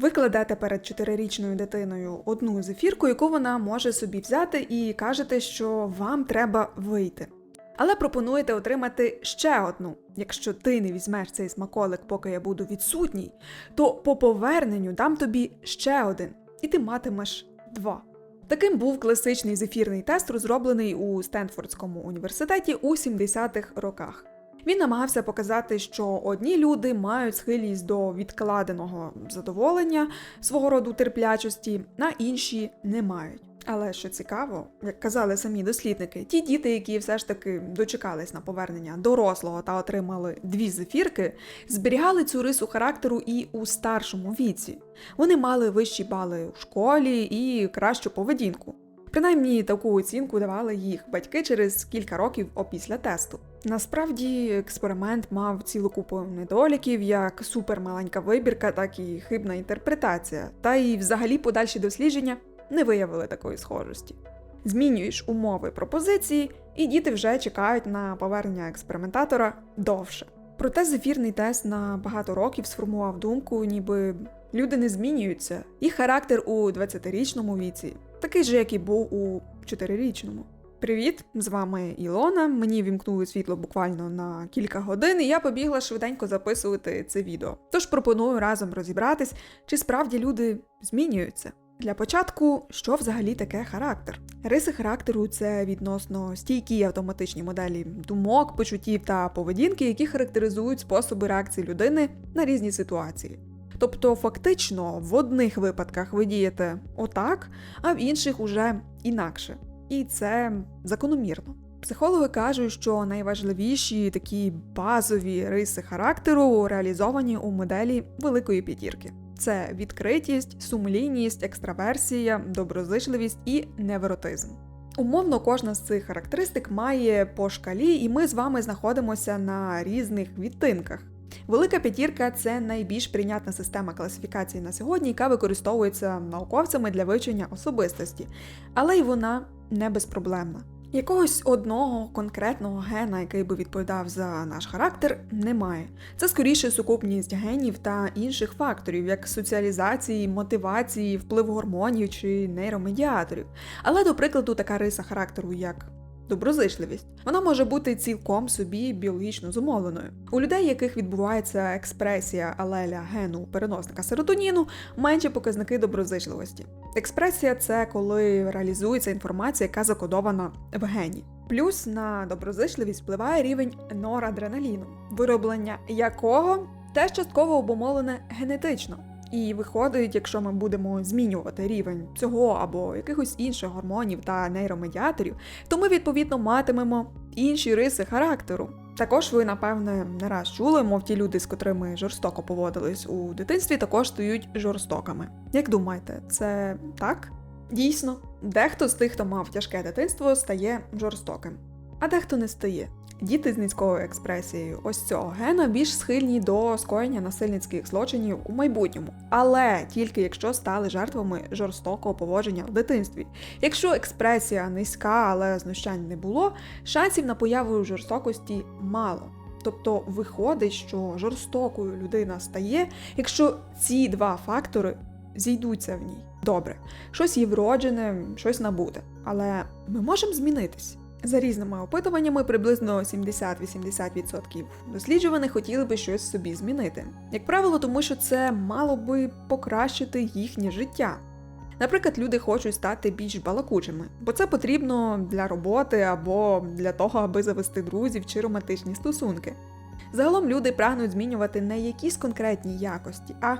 Ви кладете перед чотирирічною дитиною одну зефірку, яку вона може собі взяти, і кажете, що вам треба вийти. Але пропонуєте отримати ще одну. Якщо ти не візьмеш цей смаколик, поки я буду відсутній, то по поверненню дам тобі ще один, і ти матимеш два. Таким був класичний зефірний тест, розроблений у Стенфордському університеті у 70-х роках. Він намагався показати, що одні люди мають схильність до відкладеного задоволення свого роду терплячості, а інші не мають. Але що цікаво, як казали самі дослідники, ті діти, які все ж таки дочекались на повернення дорослого та отримали дві зефірки, зберігали цю рису характеру і у старшому віці. Вони мали вищі бали у школі і кращу поведінку. Принаймні таку оцінку давали їх батьки через кілька років опісля тесту. Насправді експеримент мав цілу купу недоліків, як супермаленька вибірка, так і хибна інтерпретація, та й взагалі подальші дослідження не виявили такої схожості. Змінюєш умови пропозиції, і діти вже чекають на повернення експериментатора довше. Проте зефірний тест на багато років сформував думку, ніби люди не змінюються, їх характер у 20-річному віці такий же, як і був у 4-річному. Привіт, з вами Ілона. Мені вімкнули світло буквально на кілька годин, і я побігла швиденько записувати це відео. Тож пропоную разом розібратись, чи справді люди змінюються. Для початку, що взагалі таке характер? Риси характеру це відносно стійкі автоматичні моделі думок, почуттів та поведінки, які характеризують способи реакції людини на різні ситуації. Тобто, фактично, в одних випадках ви дієте отак, а в інших уже інакше. І це закономірно. Психологи кажуть, що найважливіші такі базові риси характеру реалізовані у моделі великої п'ятірки. Це відкритість, сумлінність, екстраверсія, доброзичливість і невротизм. Умовно, кожна з цих характеристик має по шкалі, і ми з вами знаходимося на різних відтинках. Велика п'ятірка це найбільш прийнятна система класифікації на сьогодні, яка використовується науковцями для вивчення особистості, але й вона не безпроблемна. Якогось одного конкретного гена, який би відповідав за наш характер, немає. Це скоріше сукупність генів та інших факторів, як соціалізації, мотивації, вплив гормонів чи нейромедіаторів. Але, до прикладу, така риса характеру, як доброзичливість, вона може бути цілком собі біологічно зумовленою. У людей, яких відбувається експресія алеля гену переносника серотоніну, менші показники доброзичливості. Експресія це коли реалізується інформація, яка закодована в гені. Плюс на доброзичливість впливає рівень норадреналіну, вироблення якого теж частково обумовлене генетично. І виходить, якщо ми будемо змінювати рівень цього або якихось інших гормонів та нейромедіаторів, то ми відповідно матимемо інші риси характеру. Також ви, напевне, не раз чули, мов ті люди, з котрими жорстоко поводились у дитинстві, також стають жорстокими. Як думаєте, це так? Дійсно, дехто з тих, хто мав тяжке дитинство, стає жорстоким, а дехто не стає. Діти з низькою експресією ось цього гена більш схильні до скоєння насильницьких злочинів у майбутньому, але тільки якщо стали жертвами жорстокого поводження в дитинстві. Якщо експресія низька, але знущань не було, шансів на появу жорстокості мало. Тобто виходить, що жорстокою людина стає, якщо ці два фактори зійдуться в ній. Добре, щось є вроджене, щось набуте, але ми можемо змінитись. За різними опитуваннями, приблизно 70-80% досліджуваних хотіли би щось собі змінити. Як правило, тому що це мало би покращити їхнє життя. Наприклад, люди хочуть стати більш балакучими, бо це потрібно для роботи або для того, аби завести друзів чи романтичні стосунки. Загалом люди прагнуть змінювати не якісь конкретні якості, а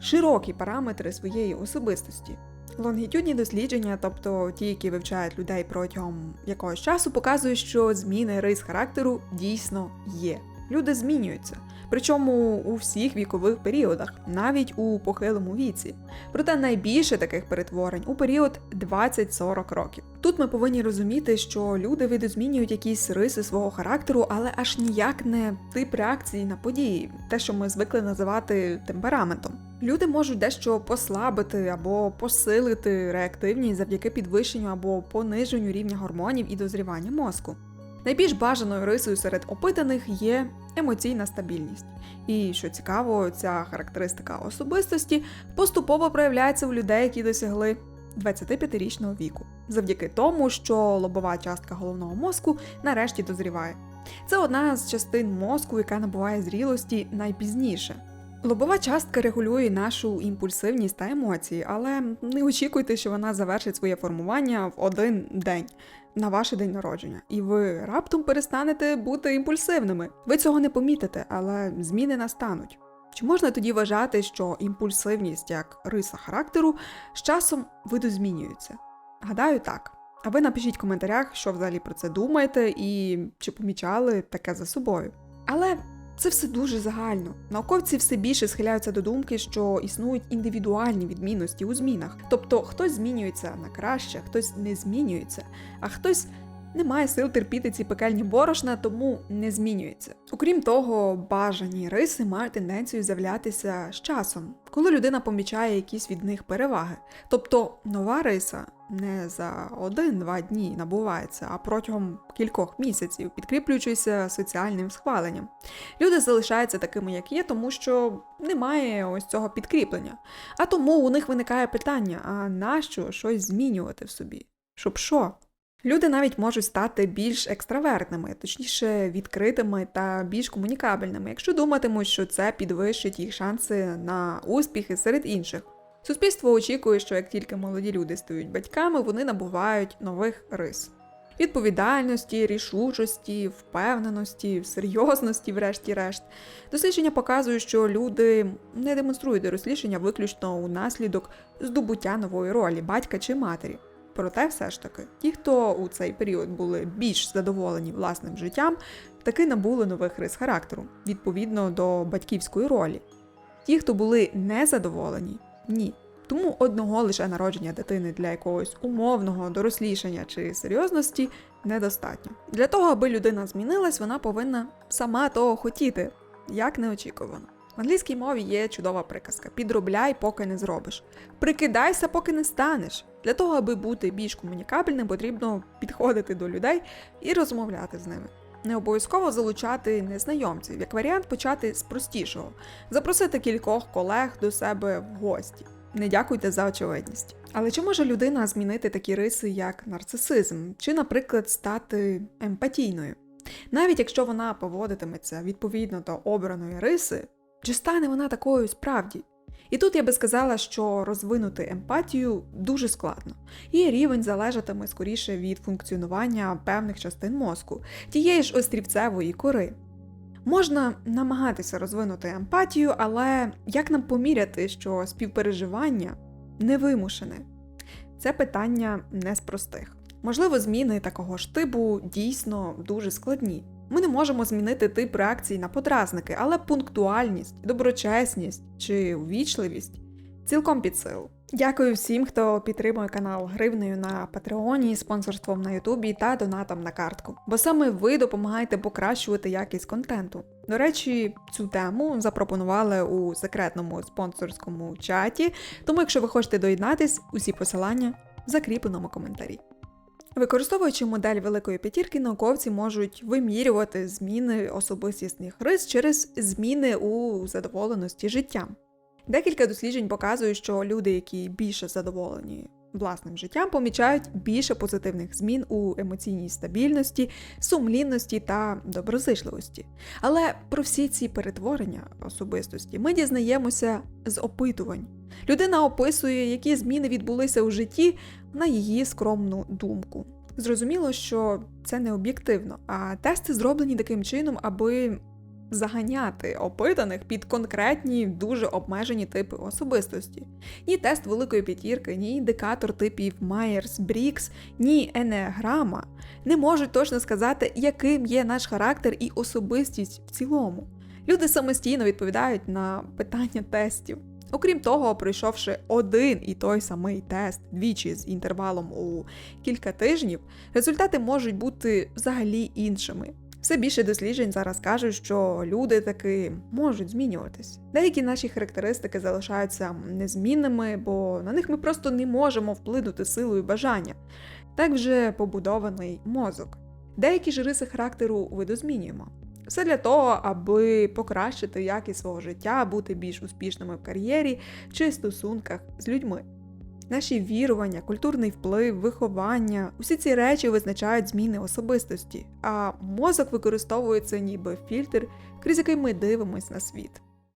широкі параметри своєї особистості. Лонгітюдні дослідження, тобто ті, які вивчають людей протягом якогось часу, показують, що зміни рис характеру дійсно є. Люди змінюються, причому у всіх вікових періодах, навіть у похилому віці. Проте найбільше таких перетворень у період 20-40 років. Тут ми повинні розуміти, що люди видозмінюють якісь риси свого характеру, але аж ніяк не тип реакції на події, те, що ми звикли називати темпераментом. Люди можуть дещо послабити або посилити реактивність завдяки підвищенню або пониженню рівня гормонів і дозрівання мозку. Найбільш бажаною рисою серед опитаних є емоційна стабільність. І що цікаво, ця характеристика особистості поступово проявляється у людей, які досягли 25-річного віку, завдяки тому, що лобова частка головного мозку нарешті дозріває. Це одна з частин мозку, яка набуває зрілості найпізніше. Лобова частка регулює нашу імпульсивність та емоції, але не очікуйте, що вона завершить своє формування в один день на ваш день народження, і ви раптом перестанете бути імпульсивними. Ви цього не помітите, але зміни настануть. Чи можна тоді вважати, що імпульсивність як риса характеру з часом видозмінюється? Гадаю, так. А ви напишіть в коментарях, що взагалі про це думаєте, і чи помічали таке за собою. Але це все дуже загально. Науковці все більше схиляються до думки, що існують індивідуальні відмінності у змінах. Тобто хтось змінюється на краще, хтось не змінюється, а хтось не має сил терпіти ці пекельні борошна, тому не змінюється. Окрім того, бажані риси мають тенденцію з'являтися з часом, коли людина помічає якісь від них переваги. Тобто нова риса не за один-два дні набувається, а протягом кількох місяців, підкріплюючися соціальним схваленням. Люди залишаються такими, як є, тому що немає ось цього підкріплення. А тому у них виникає питання: а нащо щось змінювати в собі? Щоб що? Люди навіть можуть стати більш екстравертними, точніше відкритими та більш комунікабельними, якщо думатимуть, що це підвищить їх шанси на успіхи серед інших. Суспільство очікує, що як тільки молоді люди стають батьками, вони набувають нових рис. Відповідальності, рішучості, впевненості, серйозності, врешті-решт. Дослідження показують, що люди не демонструють дорослішання виключно у наслідок здобуття нової ролі батька чи матері. Проте, все ж таки, ті, хто у цей період були більш задоволені власним життям, таки набули нових рис характеру відповідно до батьківської ролі. Ті, хто були незадоволені, ні. Тому одного лише народження дитини для якогось умовного дорослішання чи серйозності недостатньо. Для того, аби людина змінилась, вона повинна сама того хотіти, як неочікувано. В англійській мові є чудова приказка: підробляй, поки не зробиш. Прикидайся, поки не станеш. Для того, аби бути більш комунікабельним, потрібно підходити до людей і розмовляти з ними. Не обов'язково залучати незнайомців, як варіант почати з простішого, запросити кількох колег до себе в гості. Не дякуйте за очевидність. Але чи може людина змінити такі риси, як нарцисизм, чи, наприклад, стати емпатійною? Навіть якщо вона поводитиметься відповідно до обраної риси, чи стане вона такою справді? І тут я би сказала, що розвинути емпатію дуже складно, її рівень залежатиме скоріше від функціонування певних частин мозку, тієї ж острівцевої кори. Можна намагатися розвинути емпатію, але як нам поміряти, що співпереживання невимушене? Це питання не з простих. Можливо, зміни такого ж типу дійсно дуже складні. Ми не можемо змінити тип реакції на подразники, але пунктуальність, доброчесність чи ввічливість цілком під силу. Дякую всім, хто підтримує канал гривнею на Патреоні, спонсорством на Ютубі та донатом на картку. Бо саме ви допомагаєте покращувати якість контенту. До речі, цю тему запропонували у секретному спонсорському чаті, тому якщо ви хочете доєднатись, усі посилання в закріпленому коментарі. Використовуючи модель великої п'ятірки, науковці можуть вимірювати зміни особистісних рис через зміни у задоволеності життям. Декілька досліджень показують, що люди, які більше задоволені власним життям, помічають більше позитивних змін у емоційній стабільності, сумлінності та доброзичливості. Але про всі ці перетворення особистості ми дізнаємося з опитувань. Людина описує, які зміни відбулися у житті на її скромну думку. Зрозуміло, що це не об'єктивно, а тести зроблені таким чином, аби заганяти опитаних під конкретні дуже обмежені типи особистості. Ні тест великої п'ятірки, ні індикатор типів Майерс, Брікс, ні Енеаграма не можуть точно сказати, яким є наш характер і особистість в цілому. Люди самостійно відповідають на питання тестів. Окрім того, пройшовши один і той самий тест двічі з інтервалом у кілька тижнів, результати можуть бути взагалі іншими. Все більше досліджень зараз кажуть, що люди таки можуть змінюватись. Деякі наші характеристики залишаються незмінними, бо на них ми просто не можемо вплинути силою бажання. Так вже побудований мозок. Деякі ж риси характеру видозмінюємо. Все для того, аби покращити якість свого життя, бути більш успішними в кар'єрі чи стосунках з людьми. Наші вірування, культурний вплив, виховання усі ці речі визначають зміни особистості, а мозок використовується ніби фільтр, крізь який ми дивимось на світ.